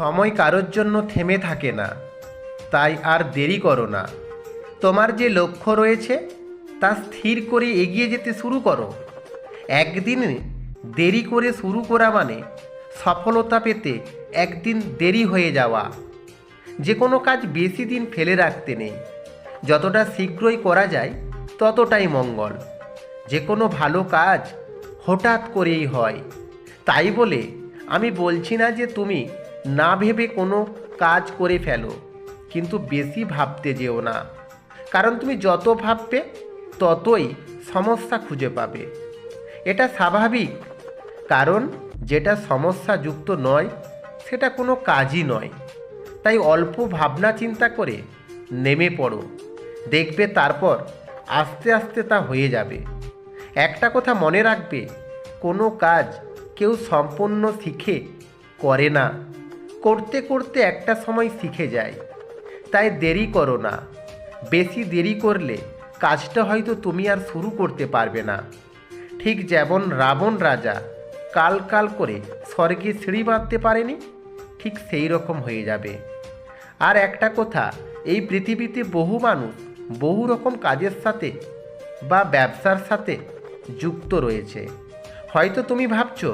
সময় কারোর জন্য থেমে থাকে না, তাই আর দেরি করো না। তোমার যে লক্ষ্য রয়েছে, তা স্থির করে এগিয়ে যেতে শুরু করো। একদিন দেরি করে শুরু করা মানে সফলতা পেতে একদিন দেরি হয়ে যাওয়া। যে কোনো কাজ বেশি দিন ফেলে রাখতে নেই। যতটা শীঘ্রই করা যায়, ততটাই মঙ্গল। যে কোনো ভালো কাজ হঠাৎ করেই হয়। তাই বলে আমি বলছি না যে তুমি না ভেবে কোনো কাজ করে ফেলো, কিন্তু বেশি ভাবতে যেও না। কারণ তুমি যত ভাববে, ততই সমস্যা খুঁজে পাবে। এটা স্বাভাবিক, কারণ যেটা সমস্যাযুক্ত নয়, সেটা কোনো কাজই নয়। তাই অল্প ভাবনা চিন্তা করে নেমে পড়ো। দেখবে তারপর আস্তে আস্তে তা হয়ে যাবে। একটা কথা মনে রাখবে, কোনো কাজ কেউ সম্পূর্ণ শিখে করে না। করতে করতে একটা সময় শিখে যায়। তাই দেরি করো না। বেশি দেরি করলে কাজটা হয়তো তুমি আর শুরু করতে পারবে না। ঠিক যেমন রাবণ রাজা কাল কাল করে স্বর্গে সিঁড়ি বাঁধতে পারেনি, ঠিক সেই রকম হয়ে যাবে। আর একটা কথা, এই পৃথিবীতে বহু মানুষ বহু রকম কাজের সাথে বা ব্যবসার সাথে যুক্ত রয়েছে। হয়তো তুমি ভাবছ,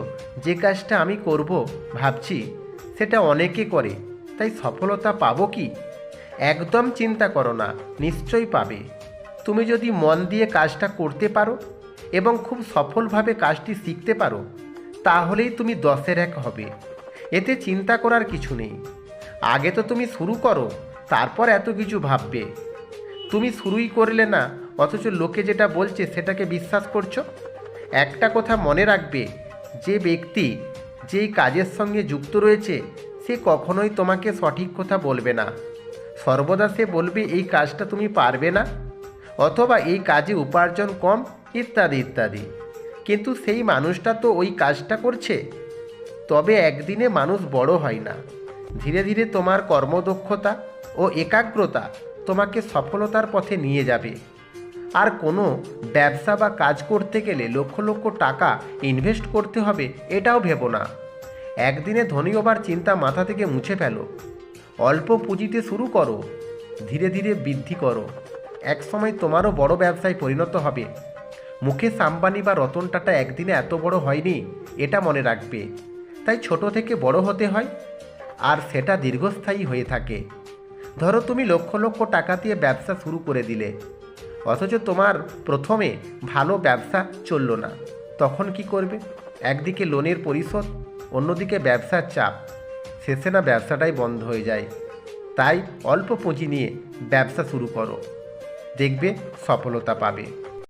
যে কাজটা আমি করব, ভাবছি সেটা অনেকে করে, তাই সফলতা পাবো কি? একদম চিন্তা করো না, নিশ্চয়ই পাবে। তুমি যদি মন দিয়ে কাজটা করতে পারো এবং খুব সফলভাবে কাজটি শিখতে পারো, তাহলেই তুমি দশের এক হবে। এতে চিন্তা করার কিছু নেই। আগে তো তুমি শুরু করো, তারপর এত কিছু ভাববে। তুমি শুরুই করলে না, অথচ লোকে যেটা বলছে সেটাকে বিশ্বাস করছ? একটা কথা মনে রাখবে, যে ব্যক্তি যেই কাজের সঙ্গে যুক্ত রয়েছে, সে কখনোই তোমাকে সঠিক কথা বলবে না। সর্বদা সে বলবে, এই কাজটা তুমি পারবে না। অথবা, এই কাজে উপার্জন কম, ইত্যাদি ইত্যাদি। কিন্তু সেই মানুষটা তো ওই কাজটা করছে। তবে একদিনে মানুষ বড় হয় না। ধীরে ধীরে তোমার কর্মদক্ষতা ও একাগ্রতা তোমাকে সফলতার পথে নিয়ে যাবে। আর কোনো ব্যবসা বা কাজ করতে গেলে লক্ষ লক্ষ টাকা ইনভেস্ট করতে হবে, এটাও ভেবো না। একদিনে ধনী হবার চিন্তা মাথা থেকে মুছে ফেলো। অল্প পুঁজিতে শুরু করো, ধীরে ধীরে বৃদ্ধি করো। একসময় তোমারও বড় ব্যবসায় পরিণত হবে। মুকেশ আম্বানি বা রতন টাটা একদিনে এত বড় হয়নি, এটা মনে রাখবে। তাই ছোট থেকে বড় হতে হয়, আর সেটা দীর্ঘস্থায়ী হয়ে থাকে। ধরো তুমি লক্ষ লক্ষ টাকা দিয়ে ব্যবসা শুরু করে দিলে। অথচ তোমার প্রথমে ভালো ব্যবসা চলল না। তখন কি করবে? একদিকে লোনের পরিশোধ, অন্যদিকে ব্যবসার চাপ। শেষে না ব্যবসাটাই বন্ধ হয়ে যায়। তাই অল্প পুঁজি নিয়ে ব্যবসা শুরু করো। দেখবে সফলতা পাবে।